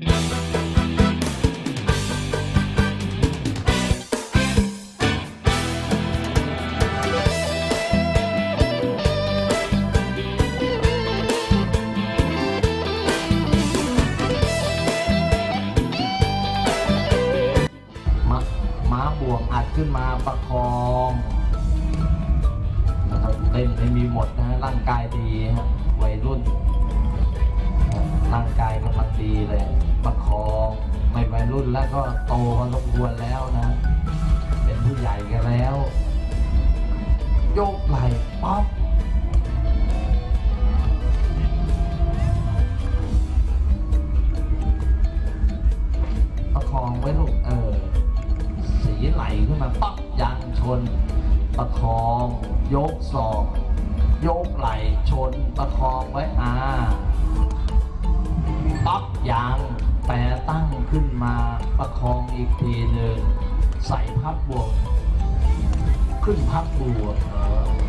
ม้าบ่วงอัดขึ้นมาประคองนะครับเล่นไม่มีหมดนะฮะร่างกายดีฮะวัยรุ่น แล้วก็โตพอสมควรแล้วนะ เป็นผู้ใหญ่กันแล้ว โยกไหลป๊อปประคองไว้ลูกเออ สีไหลขึ้นมาปั๊บยางชน ประคอง ยกศอกยกไหลชน ประคองไว้อาปั๊บยาง แปรตั้งขึ้นมาประคองอีกทีหนึ่งใส่พับบวก ขึ้นพับบวก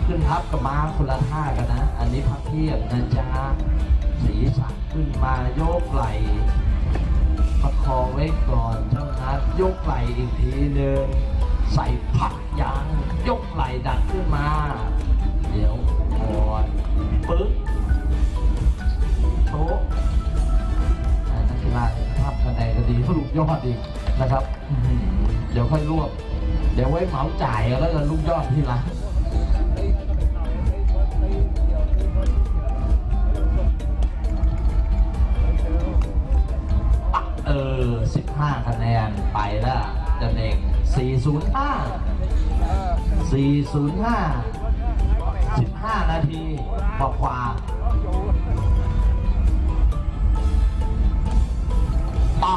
ขึ้นพับกับม้าคนละท่ากันนะ อันนี้พับเทียบนะจ๊ะสีสันขึ้นมาโยกไหลประคองไว้ก่อนเท่านั้นยกไหลอีกทีหนึ่งใส่พักยางยกไหลดันขึ้นมา เดี๋ยวก่อนปึ๊บโชกอ่านักกีฬา ภาพคะแนนก็ดีสรุปยอดอีกนะครับเดี๋ยวค่อยรวบเดี๋ยวไว้เหมาจ่ายแล้วกันลูกยอดที่ร้านปักเออ 15 คะแนนไปแล้วเจะเด็ก405 405 15 นาทีกว่า กว่า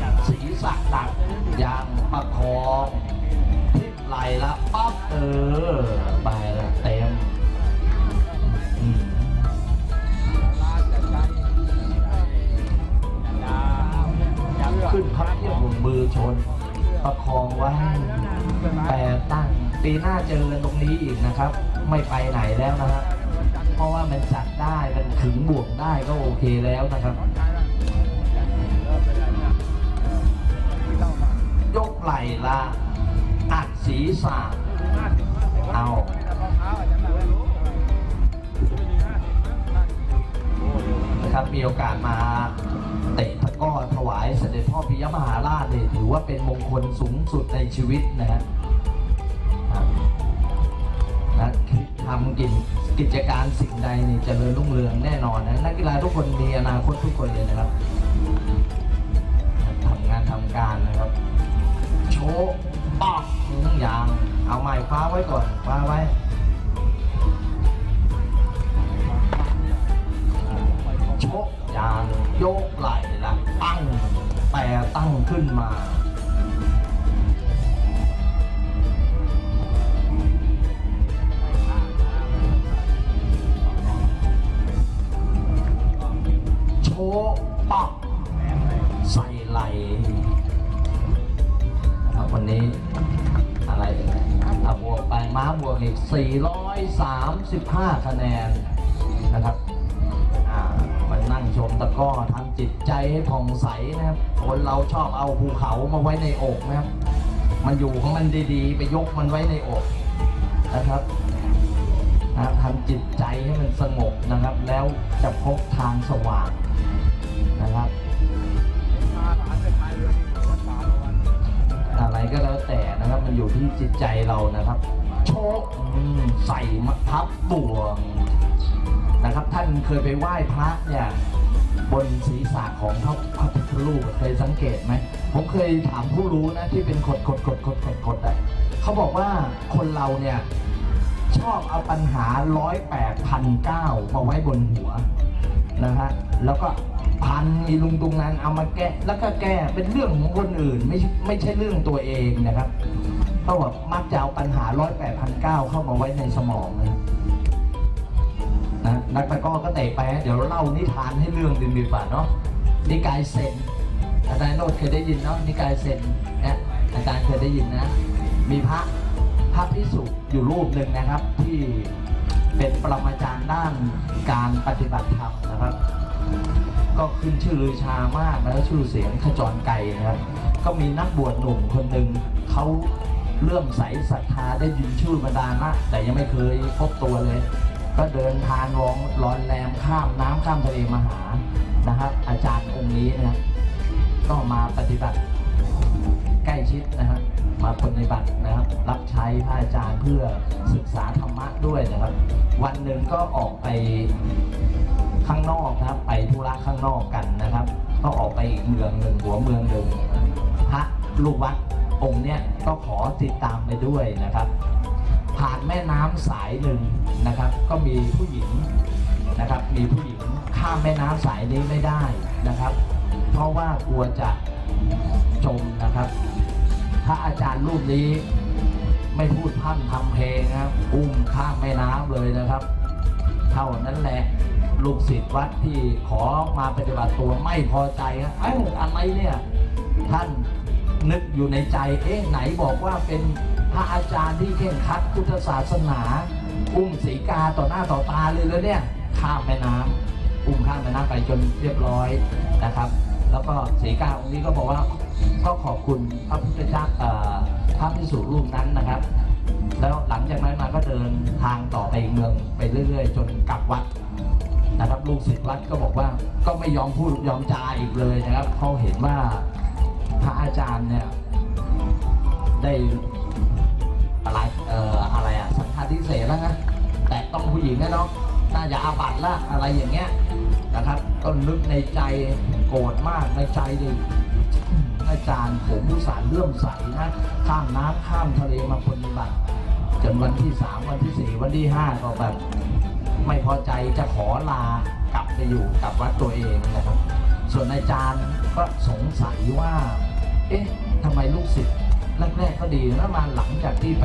ปักศีรษะดักยางประคองพลิกไหลละปั๊บเออ ไปละเต็มขึ้นพับเทียบวงมือชน ประคองไว้แต่ตั้งปีหน้าเจอกันตรงนี้อีกนะครับ ไม่ไปไหนแล้วนะครับ เพราะว่ามันจัดได้มันขึงบวกได้ก็โอเคแล้วนะครับ ยกไหล่ละอัดศีรษะเอานะครับมีโอกาสมาเตะตะก้อถวายเสด็จพ่อพิยมหาราชเนี่ยถือว่าเป็นมงคลสูงสุดในชีวิตนะฮะครับนะ ทำกิจกิจการสิ่งใดนี่เจริญรุ่งเรืองแน่นอนนะนักกีฬาทุกคนมีอนาคตทุกคนเลยนะครับทำงานทำการนะครับ โชว์ปอกทั้งอย่างเอาไม้คว้าไว้ก่อนคว้าไว้ชกยางโยกไหล่ละตั้งแต่ตั้งขึ้นมา 435 คะแนนนะครับอ่ามันนั่งชมตะก้อทำจิตใจให้ผ่องใสนะครับ คนเราชอบเอาภูเขามาไว้ในอกนะครับ มันอยู่ของมันดีๆ ไปยกมันไว้ในอกนะครับนะทำจิตใจให้มันสงบนะครับ แล้วจะพบทางสว่างนะครับอะไรก็แล้วแต่นะครับ มันอยู่ที่จิตใจเรานะครับ โชคใส่มะพับบวงนะครับ ท่านเคยไปไหว้พระเนี่ยบนศีรษะของพระพระพุทธรูปเคยสังเกตไหมผมเคยถามผู้รู้นะที่เป็นขดขดขดขดขดขดอะเขาบอกว่าคนเราเนี่ยชอบเอาปัญหาร้อยแปดพันเก้ามาไว้บนหัวนะฮะแล้วก็พันอีลุงตุงนางเอามาแก้แล้วก็แก้เป็นเรื่องของคนอื่นไม่ไม่ใช่เรื่องตัวเองนะครับ เขาบอกมักจะเอาปัญหาร้อยแปดพันเก้าเข้ามาไว้ในสมองนะนะนักตะก้อก็เตะไปเดี๋ยวเล่านิทานให้เรื่องดึงดีกว่าเนาะนิกายเซนอาจารย์โนดเคยได้ยินเนาะนิกายเซนนะอาจารย์เคยได้ยินนะ มีพระพระพิสุอยู่รูปหนึ่งนะครับ ที่เป็นปรมาจารย์ด้านการปฏิบัติธรรมนะครับ ก็ขึ้นชื่อลือชามากนะชื่อเสียงขจรไกลนะครับ ก็มีนักบวชหนุ่มคนหนึ่งเขา เลื่อมใสศรัทธาได้ยินชื่อบรรดาลมากแต่ยังไม่เคยพบตัวเลย ก็เดินทางรองรอนแรมข้ามน้ำข้ามทะเลมาหานะครับ อาจารย์องค์นี้นะครับก็มาปฏิบัติใกล้ชิดนะครับมาปฏิบัตินะครับ รับใช้พระอาจารย์เพื่อศึกษาธรรมะด้วยนะครับ วันหนึ่งก็ออกไปข้างนอกนะครับ ไปธุระข้างนอกกันนะครับ ก็ออกไปอีกเมืองหนึ่งหัวเมืองหนึ่งพระลูกวัด องค์เนี้ยก็ขอติดตามไปด้วยนะครับ ผ่านแม่น้ำสายหนึ่งนะครับ ก็มีผู้หญิงนะครับ มีผู้หญิงข้ามแม่น้ำสายนี้ไม่ได้นะครับ เพราะว่ากลัวจะจมนะครับ พระอาจารย์รูปนี้ไม่พูดพร่ำทำเพลงครับอุ้มข้ามแม่น้ำเลยนะครับ เท่านั้นแหละลูกศิษย์วัดที่ขอมาปฏิบัติตัวไม่พอใจครับเอ้าอะไรเนี่ยท่าน นึกอยู่ในใจ เอ๊ะไหนบอกว่าเป็นพระอาจารย์ที่เข่งคัดพุทธศาสนาอุ้มสีกาต่อหน้าต่อตาเลยเลยเนี่ยข้ามแม่น้ำอุ้มข้ามแม่น้ำไปจนเรียบร้อยนะครับ แล้วก็สีกาองค์นี้ก็บอกว่าก็ขอบคุณพระพุทธเจ้าพระพิสุรูปนั้นนะครับ แล้วหลังจากนั้นมาก็เดินทางต่อไปอีกเมืองไปเรื่อย ๆ จนกลับวัดนะครับลูกศิษย์วัดก็บอกว่าก็ไม่ยอมพูดยอมจาอีกเลยนะครับเขาเห็นว่า พระอาจารย์เนี่ยได้อะไรเอ่ออะไรอะสังฆาทิเศษแล้วนะแต่ต้องผู้หญิงนะเนาะน่าจะอาบัติละอะไรอย่างเงี้ยนะครับก็นึกในใจโกรธมากในใจดิอาจารย์ผมผู้สารเลื่อมใสนะข้ามน้ำข้ามทะเลมาปฏิบัติจนวันที่สามวันที่สี่วันที่ห้าก็แบบไม่พอใจจะขอลากลับไปอยู่กับวัดตัวเองนะครับ ส่วนอาจารย์ก็สงสัยว่า เอ๊ะทำไมลูกศิษย์แรกๆก็ดีแล้วมาหลังจากที่ไป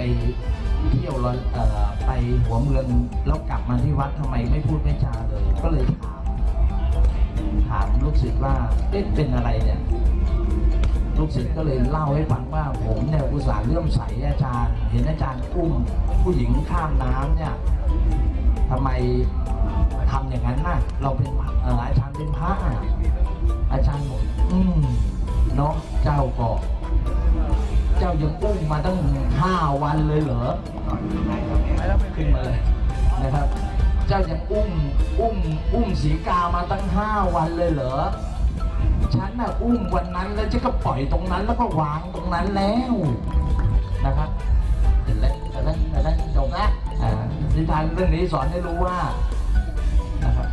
เที่ยวเออไปหัวเมืองแล้วกลับมาที่วัดทำไมไม่พูดไม่จาเลย ก็เลยถามถามลูกศิษย์ว่าเอ๊ะเป็นอะไรเนี่ย ลูกศิษย์ก็เลยเล่าให้ฟังว่าผมเนี่ยอุตส่าห์เลื่อมใสอาจารย์ เห็นอาจารย์อุ้มผู้หญิงข้ามน้ำเนี่ยทำไมทำอย่างนั้นน่ะ เราเป็นอาจารย์เป็นพระอะอาจารย์บอกอืม นาะเจ้าก็เจ้ายังอุ้มมาตั้งห้าวันเลยเหรอขึ้นมาเลยนะครับ เจ้ายังอุ้มอุ้มอุ้มสีกามาตั้งห้าวันเลยเหรอฉันน่ะอุ้มวันนั้นแล้วจะก็ปล่อยตรงนั้นแล้วก็วางตรงนั้นแล้วนะครับเสร็จแล้วเสร็จแล้วเสร็จแล้วจบนะอานิทานเรื่องนี้สอนให้รู้ว่านะครับ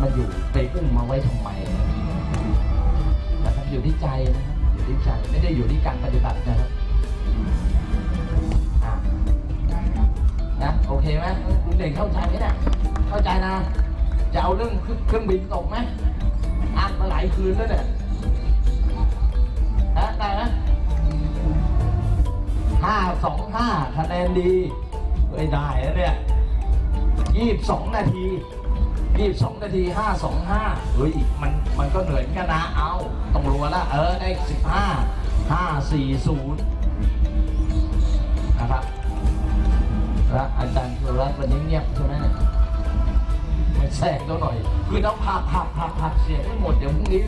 มันอยู่ไปอุ้มมาไว้ทำไมนะ อยู่ที่ใจนะครับอยู่ที่ใจไม่ได้อยู่ที่การปฏิบัตินะครับนะโอเคไหมคุณเด่นเข้าใจไหมเนี่ยเข้าใจนะจะเอาเรื่องเครื่องบินตกไหมอ่านมาหลายคืนแล้วเนี่ยฮะได้ไหมห้าสองห้าคะแนนดีเอ้ยได้แล้วเนี่ยยี่สิบสองนาที ยี่สิบสองนาทีห้าสองห้าเฮ้ยมันมันก็เหนื่อยกันนะเอาต้องรัวละเออได้สิบห้าห้าสี่ศูนย์นะครับแล้วอาจารย์สุรัตน์วันนี้เงียบใช่ไหมเนี่ยไม่แทรกตัวหน่อย คือต้องพักพักพักพักเสียงให้หมดเดี๋ยวพรุ่งนี้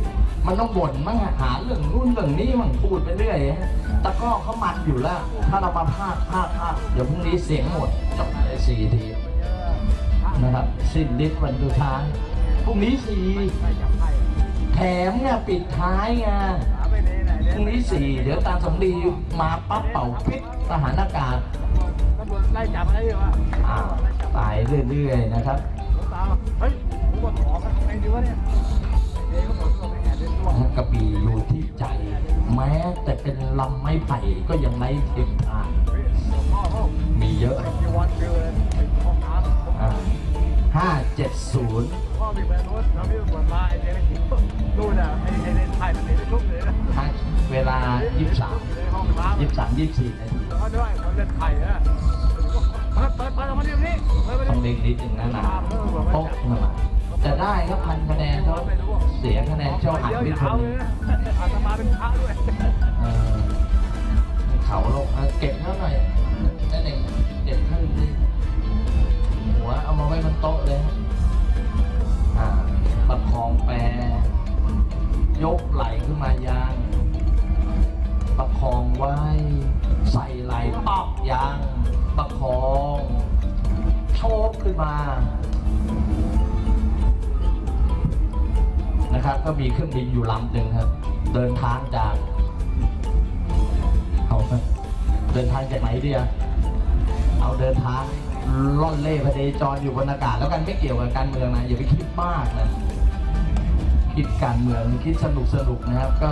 มันต้องบ่นมั่งหาเรื่องนู่นเรื่องนี้มั่งพูดไปเรื่อยฮะตะก้อเขามันอยู่แล้ว ถ้าเรามาพากพากพากเดี๋ยวพรุ่งนี้เสียงหมดจบเลยสี่ที นะครับ สิ้นฤทธิ์วันสุดท้ายพรุ่งนี้สี่แถมเนี่ยปิดท้ายไงพรุ่งนี้สี่เดี๋ยวตามสำลีมาปั๊บเป่าพิษทหารอากาศตำรวจไล่จับอะไรอยู่วะอ่าตายเรื่อยๆนะครับกเฮ้ยผมว่าขอมันไงดีวะเนี่ยเด็กเขาบอกว่าไม่แอบเดินตัวกระบี่อยู่ที่ใจ แม้แต่เป็นลำไม้ไผ่ก็ยังไร้เทียมทานเฮ้ยหลวงพ่อเขามีเยอะ ไปจีวรฟิวเลยไปห้องน้ำห้าเจ็ดศูนย์พ่อมีแฟนนู้นแล้วพี่บวชมาไอ้เด็กนี่นู่นอะไอ้ไอ้เด็กไทยมันเด็กลุกเลยนะเวลายี่สิบสามในห้องน้ำยี่สิบสามยี่สิบสี่นาทีเขาด้วยเขาเล่นไข่นะเปิดเปิดเปิดออกมาเดี๋ยวนี้เปิดไปต้องเดี๋ยวเล็งนิดนึงนะนะโต๊ะหน่อยจะได้ครับพันคะแนนเขาเสียคะแนนเจ้าหันเดี๋ยววิจะทเอาย์เลยนะอาตมาเป็นพระด้วย เออเขาลงเอาเก็บเท่าหน่อยนั่นเองเก็บขึ้นดิ หัวเอามาไว้บนโต๊ะเลยฮะประคองแปรยกไหลขึ้นมายังประคองไว้ ใส่ไหลปอกยังประคองโชกขึ้นมา นะครับ ก็มีเครื่องบินอยู่ลำหนึ่งครับ เดินทางจากเอาเดินทางจากไหนดีอะเอาเดินทาง ล่อนเล่พเดจรอยู่บนอากาศแล้วกันไม่เกี่ยวกับการเมืองนะอย่าไปคิดมากนะคิดการเมืองคิดสนุกสนุกนะครับ ก็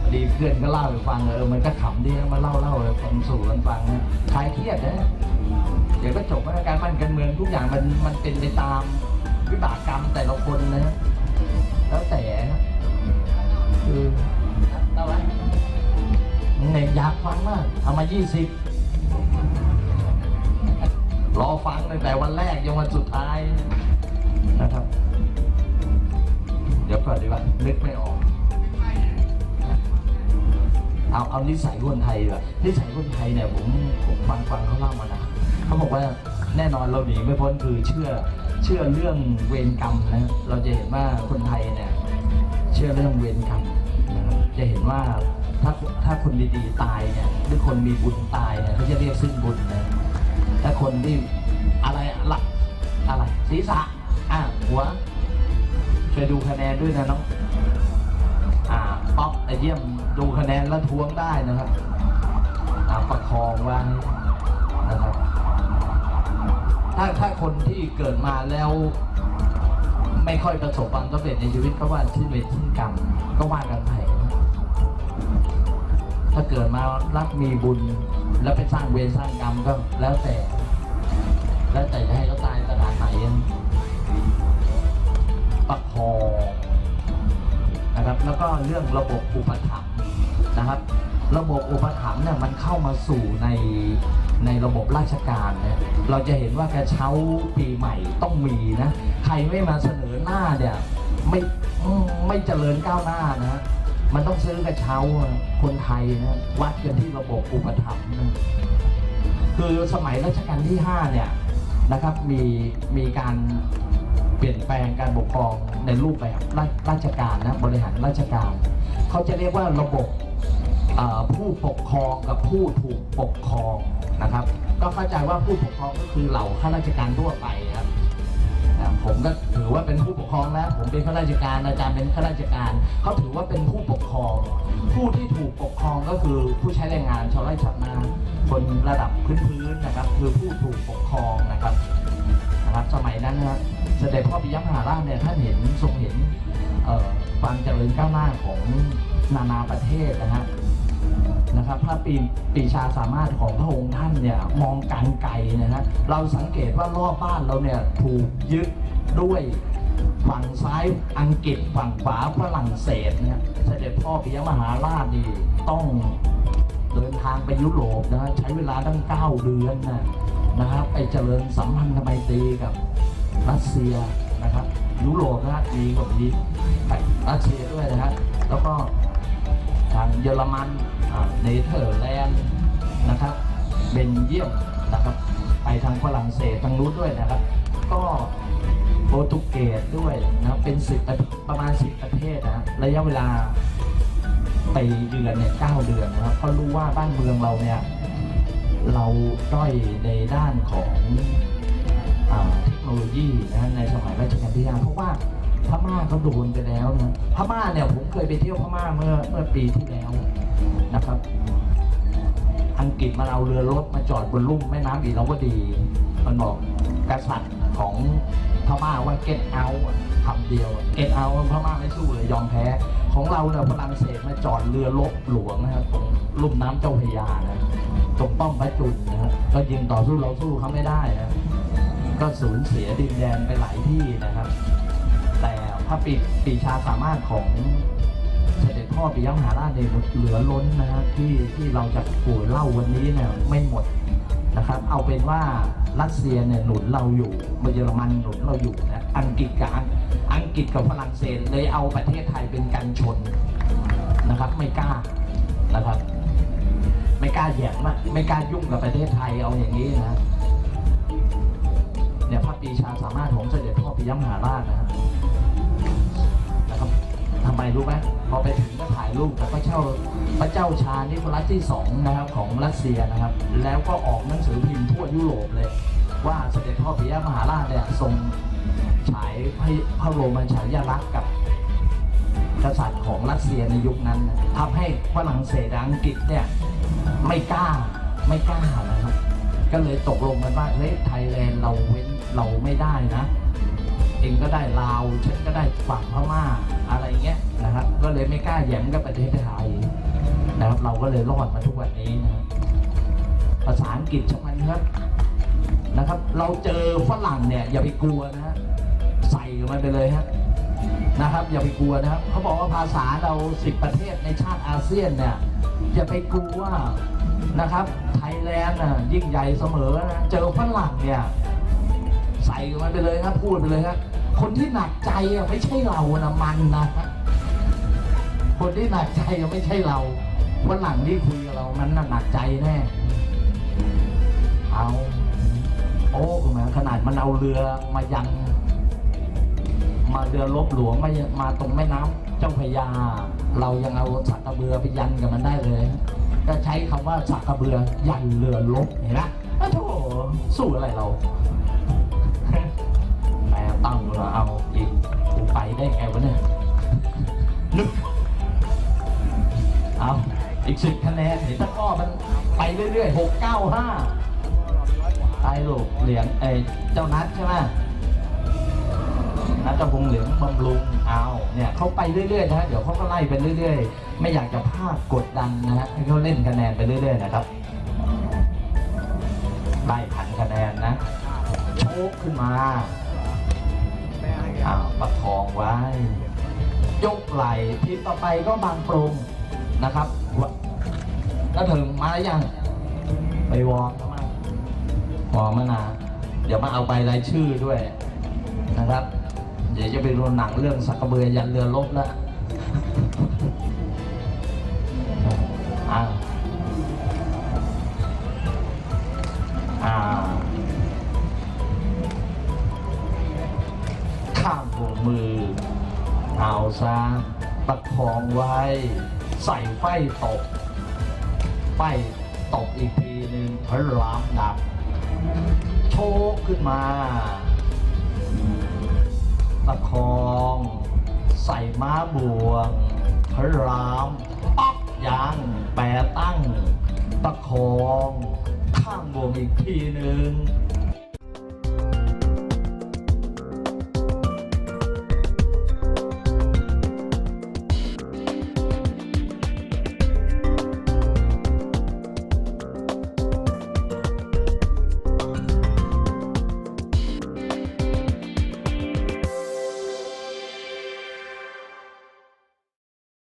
พอดีเพื่อนก็เล่าให้ฟังเออมันก็ขำดีนะมาเล่าเล่าให้คนสู่กันฟังนะคลายเครียดนะเดี๋ยวก็จบว่าการบ้านการเมืองทุกอย่างมันมันเป็นไปตามวิบากกรรมแต่ละคนนะ แล้วแต่นะคือเอาไว้เน่ยอยากฟังมากเอามา20 รอฟังตั้งแต่วันแรกยังวันสุดท้ายนะครับ เดี๋ยวก่อนดีกว่านึกไม่ออกเอาเอานิสัยคนไทยแบบนิสัยคนไทยเนี่ยผมผมฟังฟังเขาเล่ามานะเขาบอกว่าแน่นอนเราหนีไม่พ้นคือเชื่อเชื่อเรื่องเวรกรรมนะเราจะเห็นว่าคนไทยเนี่ยเชื่อเรื่องเวรกรรมนะครับจะเห็นว่าถ้าถ้าคนดีๆตายเนี่ยหรือคนมีบุญตายเนี่ยเขาจะเรียกซึ่งบุญนะ ถ้าคนที่อะไรหลักอะไรศีรษะอะหัว ช่วยดูคะแนนด้วยนะน้องอ่าป๊อกไอเยี่ยมดูคะแนนแล้วทวงได้นะครับอ่าประคองไว้นะครับ ถ้าถ้าคนที่เกิดมาแล้วไม่ค่อยประสบความสำเร็จในชีวิตก็ว่าชื่อเวรชื่อกรรมก็ว่ากันไปถ้าเกิดมารับมีบุญ แล้วไปสร้างเวรสร้างกรรมก็แล้วแต่ แล้วแต่จะให้เขาตายสถานไหนประคองนะครับ แล้วก็เรื่องระบบอุปถัมภ์นะครับ ระบบอุปถัมภ์เนี่ยมันเข้ามาสู่ในในระบบราชการเนี่ยเราจะเห็นว่ากระเช้าปีใหม่ต้องมีนะ ใครไม่มาเสนอหน้าเนี่ยไม่ไม่เจริญก้าวหน้านะมันต้องซื้อกระเช้าคนไทยนะวัดกันที่ระบบอุปถัมภ์นะคือสมัยรัชกาลที่ห้าเนี่ย นะครับมีมีการเปลี่ยนแปลงการปกครองในรูปแบบราราชการนะบริหารราชการ เขาจะเรียกว่าระบบผู้ปกครองกับผู้ถูกปกครองนะครับ ก็เข้าใจว่าผู้ปกครองก็คือเหล่าข้าราชการทั่วไปครับผมก็ถือว่าเป็นผู้ปกครองแล้วผมเป็นข้าราชการอาจารย์เป็นข้าราชการเขาถือว่าเป็นผู้ปกครอง ผู้ที่ถูกปกครองก็คือผู้ใช้แรงงานชาวไร่ชาวนา คนระดับพื้นๆนะครับ คือผู้ถูกปกครองนะครับนะครับสมัยนั้นนะครับเสด็จพ่อปิยมหาราชเนี่ยท่านเห็นทรงเห็นความเจริญก้าวหน้าของนานาประเทศนะฮะนะครับพระปีปีชาสามารถของพระองค์ท่านเนี่ยมองการไกลนะฮะเราสังเกตว่ารอบบ้านเราเนี่ยถูกยึดด้วยฝั่งซ้ายอังกฤษฝั่งขวาฝรั่งเศสเนี่ยเสด็จพ่อปิยมหาราชนี่ต้อง เดินทางไปยุโรปนะใช้เวลาตั้ง 9 เดือนนะนะครับไปเจริญสัมพันธไมตรีกับรัสเซียนะครับยุโรปนะดีกว่าดีรัสเซียด้วยนะฮะแล้วก็ทางเยอรมันเนเธอร์แลนด์นะครับเบนเยียมนะครับไปทางฝรั่งเศสทางนู้นด้วยนะครับ ก็โปรตุเกสด้วยนะครับเป็นสิบประมาณสิบประเทศนะฮะระยะเวลา ไปเดือนเนี่ยเก้าเดือนนะครับเพราะรู้ว่าบ้านเมืองเราเนี่ยเราด้อยในด้านของอเทคโนโลยีนะในสมัยรัชกาลที่ห้าเพราะว่าพม่าเขาโดนไปแล้วนะพม่าเนี่ยผมเคยไปเที่ยวพม่าเมื่อเมื่อปีที่แล้วนะครับ อังกฤษมาเอาเรือรบมาจอดบนลุ่มแม่น้ำอีราวดี มันบอกกษัตริย์ ของพม่าว่าเก็ตเอาคำเดียวเก็ตเอาพม่าไม่สู้เลยยอมแพ้ ของเราเนี่ยฝรั่งเศสมาจอดเรือรบหลวงนะครับตรงลุ่มน้ำเจ้าพระยานะตรงป้อมพระจุลนะครับก็ยิงต่อสู้เราสู้เขาไม่ได้นะก็สูญเสียดินแดนไปหลายที่นะครับ แต่พระปีปีชาสามารถของเสด็จพ่อปิยมหาราชเนี่ยเหลือล้นนะฮะที่ที่เราจะป่วยเล่าวันนี้เนี่ยไม่หมดนะครับ เอาเป็นว่า รัสเซียเนี่ยหนุนเราอยู่เยอรมันหนุนเราอยู่นะอังกฤษกับอังกฤษกับฝรั่งเศสเลยเอาประเทศไทยเป็นกันชนนะครับ ไม่กล้านะครับ ไม่กล้าแย่งนะไม่กล้ายุ่งกับประเทศไทยเอาอย่างนี้นะเนี่ยพระปีชาสามารถของเสด็จพ่อปิยมหาราชนะครับ ทำไมรู้ไหมพอไปถึงก็ถ่ายรูปกับพระเจ้าพระเจ้าชานิโคลัสที่สองนะครับของรัสเซียนะครับ แล้วก็ออกหนังสือพิมพ์ทั่วยุโรปเลย ว่าเสด็จพ่อปิยมหาราชเนี่ยทรงฉายพระพระบรมฉายาลักษณ์กับกษัตริย์ของรัสเซียในยุคนั้นนะทำให้ฝรั่งเศสอังกฤษเนี่ยไม่กล้าไม่กล้านะครับ ก็เลยตกลงกันว่าเฮ้ยไทยแลนด์เราเว้นเราไม่ได้นะ เองก็ได้ลาวฉันก็ได้ฝั่งพม่าอะไรเงี้ยนะครับก็เลยไม่กล้าแย้มกับประเทศไทยนะครับเราก็เลยรอดมาทุกวันนี้นะภาษาอังกฤษช่างมันครับนะครับ เราเจอฝรั่งเนี่ยอย่าไปกลัวนะฮะใส่มันไปเลยฮะนะครับ อย่าไปกลัวนะครับเขาบอกว่าภาษาเราสิบประเทศในชาติอาเซียนเนี่ยอย่าไปกลัวนะครับไทยแลนด์น่ะยิ่งใหญ่เสมอนะเจอฝรั่งเนี่ยใส่มันไปเลยครับพูดไปเลยครับ คนที่หนักใจอะไม่ใช่เรานะมันนะคนที่หนักใจอะไม่ใช่เราฝรั่งที่คุยกับเรามันน่ะหนักใจแน่เอาโอ้เหมือนขนาดมันเอาเรือมายัง มาเรือลบหลวงมามาตรงแม่น้ำเจ้าพยา เรายังเอาสักกระเบือไปยันกับมันได้เลย ก็ใช้คำว่าสักกระเบือยันเรือลบเห็นไหมอ้โถสู้อะไรเรา ต่ตั้งเราเอาอีกกูไปได้ไงวะเนี่ยนึกเอาอีกสิบคะแนนเห็นตะก้อมันไปเรื่อยๆหกเก้าห้าตายลูกเหรียญเอยเจ้านัดใช่ไหมนัทพงเหลืองบำรุงเอาเนี่ยเขาไปเรื่อยๆนะฮะเดี๋ยวเขาก็ไล่ไปเรื่อยๆ ไม่อยากจะพลาดกดดันนะฮะให้เขาเล่นคะแนนไปเรื่อยๆนะครับไล่ผันคะแนนนะโชกขึ้นมา แม่ให้แกอ้าประคองไว้ ยกไหล่ทีต่อไปก็บางปรงนะครับวะแล้วถึงมาอยังไปวอร์มมาวอร์มนา เดี๋ยวมาเอาไปรายชื่อด้วยนะครับ เดี๋ยวจะไปดูหนังเรื่องสักกระเบือยันเรือลบแล้วอ้า มือ เอาซะประคองไว้ ใส่ไฟตก ไฟตกอีกทีหนึ่งพระรามดับ โชกขึ้นมาประคอง ใส่ม้าบวงพระรามปักยางแปรตั้งประคอง ข้างบวงอีกทีหนึ่ง